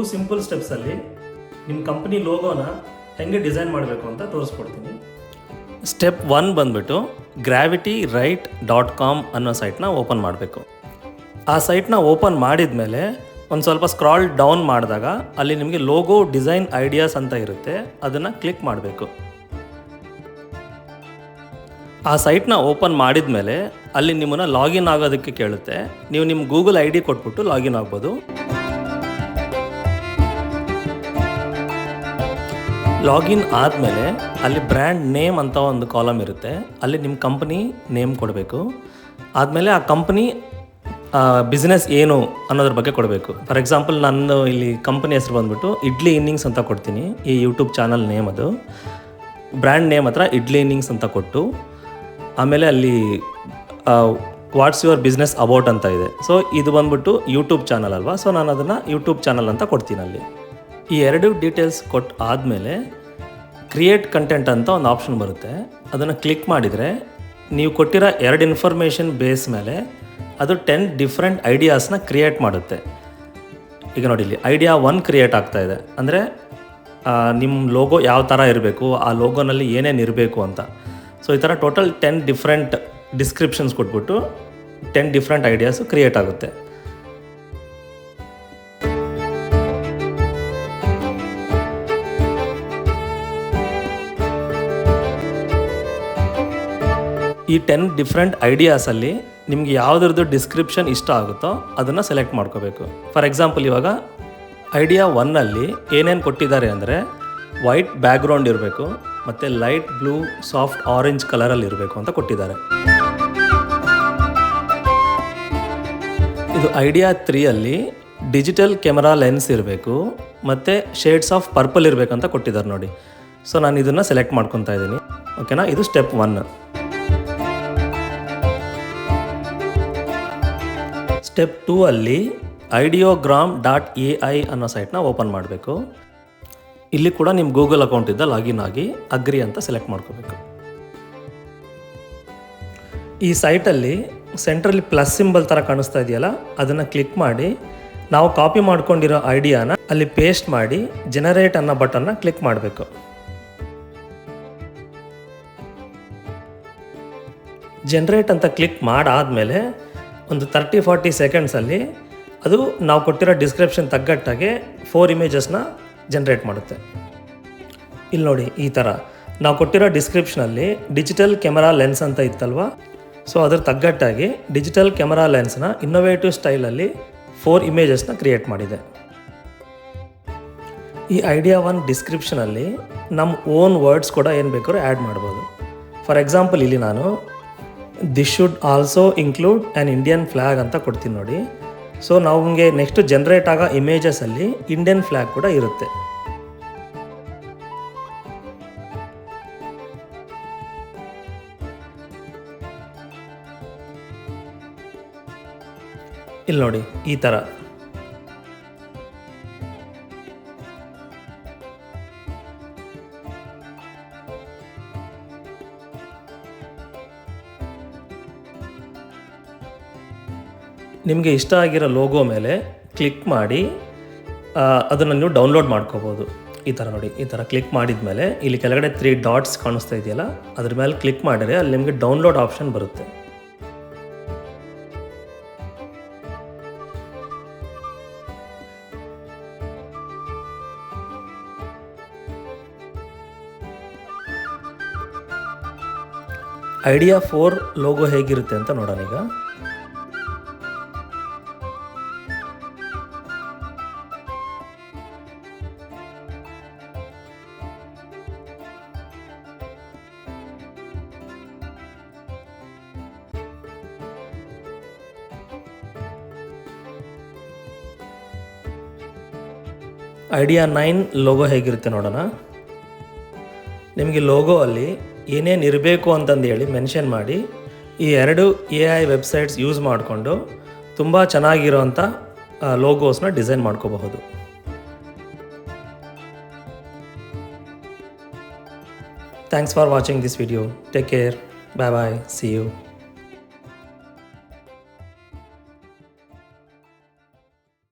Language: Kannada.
ಟೂ ಸಿಂಪಲ್ ಸ್ಟೆಪ್ಸಲ್ಲಿ ನಿಮ್ಮ ಕಂಪ್ನಿ ಲೋಗೋನ ಹೆಂಗೆ ಡಿಸೈನ್ ಮಾಡಬೇಕು ಅಂತ ತೋರಿಸ್ಕೊಡ್ತೀನಿ. ಸ್ಟೆಪ್ ಒನ್ ಬಂದ್ಬಿಟ್ಟು ಗ್ರಾವಿಟಿ ರೈಟ್ ಡಾಟ್ ಕಾಮ್ ಅನ್ನೋ ಸೈಟ್ನ ಓಪನ್ ಮಾಡಬೇಕು. ಆ ಸೈಟ್ನ ಓಪನ್ ಮಾಡಿದ ಮೇಲೆ ಒಂದು ಸ್ವಲ್ಪ ಸ್ಕ್ರಾಲ್ ಡೌನ್ ಮಾಡಿದಾಗ ಅಲ್ಲಿ ನಿಮಗೆ ಲೋಗೋ ಡಿಸೈನ್ ಐಡಿಯಾಸ್ ಅಂತ ಇರುತ್ತೆ, ಅದನ್ನು ಕ್ಲಿಕ್ ಮಾಡಬೇಕು. ಆ ಸೈಟ್ನ ಓಪನ್ ಮಾಡಿದ ಮೇಲೆ ಅಲ್ಲಿ ನಿಮ್ಮನ್ನು ಲಾಗಿನ್ ಆಗೋದಕ್ಕೆ ಕೇಳುತ್ತೆ. ನೀವು ನಿಮ್ಮ ಗೂಗಲ್ ಐ ಡಿ ಕೊಟ್ಬಿಟ್ಟು ಲಾಗಿನ್ ಆಗ್ಬೋದು. ಲಾಗಿನ್ ಆದಮೇಲೆ ಅಲ್ಲಿ ಬ್ರ್ಯಾಂಡ್ ನೇಮ್ ಅಂತ ಒಂದು ಕಾಲಮ್ ಇರುತ್ತೆ. ಅಲ್ಲಿ ನಿಮ್ಮ ಕಂಪ್ನಿ ನೇಮ್ ಕೊಡಬೇಕು. ಆದಮೇಲೆ ಆ ಕಂಪ್ನಿ ಬಿಸ್ನೆಸ್ ಏನು ಅನ್ನೋದ್ರ ಬಗ್ಗೆ ಕೊಡಬೇಕು. ಫಾರ್ ಎಕ್ಸಾಂಪಲ್ ನಾನು ಇಲ್ಲಿ ಕಂಪನಿ ಹೆಸರು ಬಂದ್ಬಿಟ್ಟು ಇಡ್ಲಿ ಇನ್ನಿಂಗ್ಸ್ ಅಂತ ಕೊಡ್ತೀನಿ. ಈ ಯೂಟ್ಯೂಬ್ ಚಾನಲ್ ನೇಮ್ ಅದು. ಬ್ರ್ಯಾಂಡ್ ನೇಮ್ ಹತ್ರ ಇಡ್ಲಿ ಇನ್ನಿಂಗ್ಸ್ ಅಂತ ಕೊಟ್ಟು, ಆಮೇಲೆ ಅಲ್ಲಿ ವಾಟ್ಸ್ ಯುವರ್ ಬಿಸ್ನೆಸ್ ಅಬೌಟ್ ಅಂತ ಇದೆ. ಸೊ ಇದು ಬಂದ್ಬಿಟ್ಟು ಯೂಟ್ಯೂಬ್ ಚಾನಲ್ ಅಲ್ವಾ? ಸೊ ನಾನು ಅದನ್ನು ಯೂಟ್ಯೂಬ್ ಚಾನಲ್ ಅಂತ ಕೊಡ್ತೀನಿ ಅಲ್ಲಿ. ಈ ಎರಡು ಡೀಟೇಲ್ಸ್ ಕೊಟ್ಟು ಆದಮೇಲೆ ಕ್ರಿಯೇಟ್ ಕಂಟೆಂಟ್ ಅಂತ ಒಂದು ಆಪ್ಷನ್ ಬರುತ್ತೆ. ಅದನ್ನು ಕ್ಲಿಕ್ ಮಾಡಿದರೆ ನೀವು ಕೊಟ್ಟಿರೋ ಎರಡು ಇನ್ಫಾರ್ಮೇಷನ್ ಬೇಸ್ ಮೇಲೆ ಅದು ಟೆನ್ ಡಿಫ್ರೆಂಟ್ ಐಡಿಯಾಸ್ನ ಕ್ರಿಯೇಟ್ ಮಾಡುತ್ತೆ. ಈಗ ನೋಡಿ ಇಲ್ಲಿ ಐಡಿಯಾ ಒನ್ ಕ್ರಿಯೇಟ್ ಆಗ್ತಾ ಇದೆ. ಅಂದರೆ ನಿಮ್ಮ ಲೋಗೋ ಯಾವ ಥರ ಇರಬೇಕು, ಆ ಲೋಗೋನಲ್ಲಿ ಏನೇನು ಇರಬೇಕು ಅಂತ. ಸೊ ಈ ಥರ ಟೋಟಲ್ ಟೆನ್ ಡಿಫ್ರೆಂಟ್ ಡಿಸ್ಕ್ರಿಪ್ಷನ್ಸ್ ಕೊಟ್ಬಿಟ್ಟು ಟೆನ್ ಡಿಫ್ರೆಂಟ್ ಐಡಿಯಾಸು ಕ್ರಿಯೇಟ್ ಆಗುತ್ತೆ. ಈ ಟೆನ್ ಡಿಫ್ರೆಂಟ್ ಐಡಿಯಾಸಲ್ಲಿ ನಿಮ್ಗೆ ಯಾವುದ್ರದ್ದು ಡಿಸ್ಕ್ರಿಪ್ಷನ್ ಇಷ್ಟ ಆಗುತ್ತೋ ಅದನ್ನು ಸೆಲೆಕ್ಟ್ ಮಾಡ್ಕೋಬೇಕು. ಫಾರ್ ಎಕ್ಸಾಂಪಲ್ ಇವಾಗ ಐಡಿಯಾ ಒನ್ನಲ್ಲಿ ಏನೇನು ಕೊಟ್ಟಿದ್ದಾರೆ ಅಂದರೆ ವೈಟ್ ಬ್ಯಾಕ್ಗ್ರೌಂಡ್ ಇರಬೇಕು, ಮತ್ತು ಲೈಟ್ ಬ್ಲೂ ಸಾಫ್ಟ್ ಆರೆಂಜ್ ಕಲರಲ್ಲಿ ಇರಬೇಕು ಅಂತ ಕೊಟ್ಟಿದ್ದಾರೆ. ಇದು ಐಡಿಯಾ ತ್ರೀಯಲ್ಲಿ ಡಿಜಿಟಲ್ ಕ್ಯಾಮರಾ ಲೆನ್ಸ್ ಇರಬೇಕು, ಮತ್ತು ಶೇಡ್ಸ್ ಆಫ್ ಪರ್ಪಲ್ ಇರಬೇಕು ಅಂತ ಕೊಟ್ಟಿದ್ದಾರೆ ನೋಡಿ. ಸೊ ನಾನು ಇದನ್ನು ಸೆಲೆಕ್ಟ್ ಮಾಡ್ಕೊತಾ ಇದ್ದೀನಿ. ಓಕೆನಾ ಇದು ಸ್ಟೆಪ್ ಒನ್ ಸ್ಟೆಪ್ ಟೂ ಅಲ್ಲಿ ಐಡಿಯೋಗ್ರಾಮ್ ಡಾಟ್ ಎ ಐ ಅನ್ನೋ ಸೈಟ್ನ ಓಪನ್ ಮಾಡಬೇಕು. ಇಲ್ಲಿ ಕೂಡ ನಿಮ್ಮ ಗೂಗಲ್ ಅಕೌಂಟ್ ಇದ್ದ ಲಾಗಿನ್ ಆಗಿ ಅಗ್ರಿ ಅಂತ ಸೆಲೆಕ್ಟ್ ಮಾಡ್ಕೋಬೇಕು. ಈ ಸೈಟಲ್ಲಿ ಸೆಂಟ್ರಲ್ಲಿ ಪ್ಲಸ್ ಸಿಂಬಲ್ ಥರ ಕಾಣಿಸ್ತಾ ಇದೆಯಲ್ಲ, ಅದನ್ನು ಕ್ಲಿಕ್ ಮಾಡಿ, ನಾವು ಕಾಪಿ ಮಾಡ್ಕೊಂಡಿರೋ ಐಡಿಯಾನ ಅಲ್ಲಿ ಪೇಸ್ಟ್ ಮಾಡಿ, ಜನರೇಟ್ ಅನ್ನೋ ಬಟನ್ನ ಕ್ಲಿಕ್ ಮಾಡಬೇಕು. ಜನರೇಟ್ ಅಂತ ಕ್ಲಿಕ್ ಮಾಡಾದಮೇಲೆ ಒಂದು ತರ್ಟಿ ಫಾರ್ಟಿ ಸೆಕೆಂಡ್ಸಲ್ಲಿ ಅದು ನಾವು ಕೊಟ್ಟಿರೋ ಡಿಸ್ಕ್ರಿಪ್ಷನ್ ತಗ್ಗಟ್ಟಾಗೆ ಫೋರ್ ಇಮೇಜಸ್ನ ಜನ್ರೇಟ್ ಮಾಡುತ್ತೆ. ಇಲ್ಲಿ ನೋಡಿ ಈ ಥರ ನಾವು ಕೊಟ್ಟಿರೋ ಡಿಸ್ಕ್ರಿಪ್ಷನಲ್ಲಿ ಡಿಜಿಟಲ್ ಕ್ಯಾಮರಾ ಲೆನ್ಸ್ ಅಂತ ಇತ್ತಲ್ವ? ಸೊ ಅದ್ರ ತಗ್ಗಟ್ಟಾಗಿ ಡಿಜಿಟಲ್ ಕ್ಯಾಮರಾ ಲೆನ್ಸ್ನ ಇನ್ನೋವೇಟಿವ್ ಸ್ಟೈಲಲ್ಲಿ ಫೋರ್ ಇಮೇಜಸ್ನ ಕ್ರಿಯೇಟ್ ಮಾಡಿದೆ. ಈ ಐಡಿಯಾ ಒನ್ ಡಿಸ್ಕ್ರಿಪ್ಷನಲ್ಲಿ ನಮ್ಮ ಓನ್ ವರ್ಡ್ಸ್ ಕೂಡ ಏನು ಬೇಕಾದ್ರೂ ಆ್ಯಡ್ ಮಾಡ್ಬೋದು. ಫಾರ್ ಎಕ್ಸಾಂಪಲ್ ಇಲ್ಲಿ ನಾನು this should also include an Indian flag ಅಂತ ಕೊಡ್ತೀನಿ ನೋಡಿ. ಸೊ ನಮಗೆ ನೆಕ್ಸ್ಟ್ ಜನ್ರೇಟ್ ಆಗೋ ಇಮೇಜಸಲ್ಲಿ ಇಂಡಿಯನ್ ಫ್ಲ್ಯಾಗ್ ಕೂಡ ಇರುತ್ತೆ. ಇಲ್ಲಿ ನೋಡಿ, ಈ ಥರ ನಿಮಗೆ ಇಷ್ಟ ಆಗಿರೋ ಲೋಗೋ ಮೇಲೆ ಕ್ಲಿಕ್ ಮಾಡಿ ಅದನ್ನು ನೀವು ಡೌನ್ಲೋಡ್ ಮಾಡ್ಕೋಬೋದು. ಈ ಥರ ನೋಡಿ, ಈ ಥರ ಕ್ಲಿಕ್ ಮಾಡಿದ ಮೇಲೆ ಇಲ್ಲಿ ಕೆಳಗಡೆ ತ್ರೀ ಡಾಟ್ಸ್ ಕಾಣಿಸ್ತಾ ಇದೆಯಲ್ಲ, ಅದ್ರ ಮೇಲೆ ಕ್ಲಿಕ್ ಮಾಡಿದ್ರೆ ಅಲ್ಲಿ ನಿಮಗೆ ಡೌನ್ಲೋಡ್ ಆಪ್ಷನ್ ಬರುತ್ತೆ. ಐಡಿಯಾ ಫೋರ್ ಲೋಗೋ ಹೇಗಿರುತ್ತೆ ಅಂತ ನೋಡೋಣ ಈಗ. ಐಡಿಯಾ ನೈನ್ ಲೋಗೋ ಹೇಗಿರುತ್ತೆ ನೋಡೋಣ. ನಿಮಗೆ ಲೋಗೋ ಅಲ್ಲಿ ಏನೇನು ಇರಬೇಕು ಅಂತಂದು ಹೇಳಿ ಮೆನ್ಷನ್ ಮಾಡಿ. ಈ ಎರಡು ಎ ಐ ವೆಬ್ಸೈಟ್ಸ್ ಯೂಸ್ ಮಾಡಿಕೊಂಡು ತುಂಬ ಚೆನ್ನಾಗಿರೋಂಥ ಲೋಗೋಸ್ನ ಡಿಸೈನ್ ಮಾಡ್ಕೋಬಹುದು. Thanks for watching this video take care bye bye see you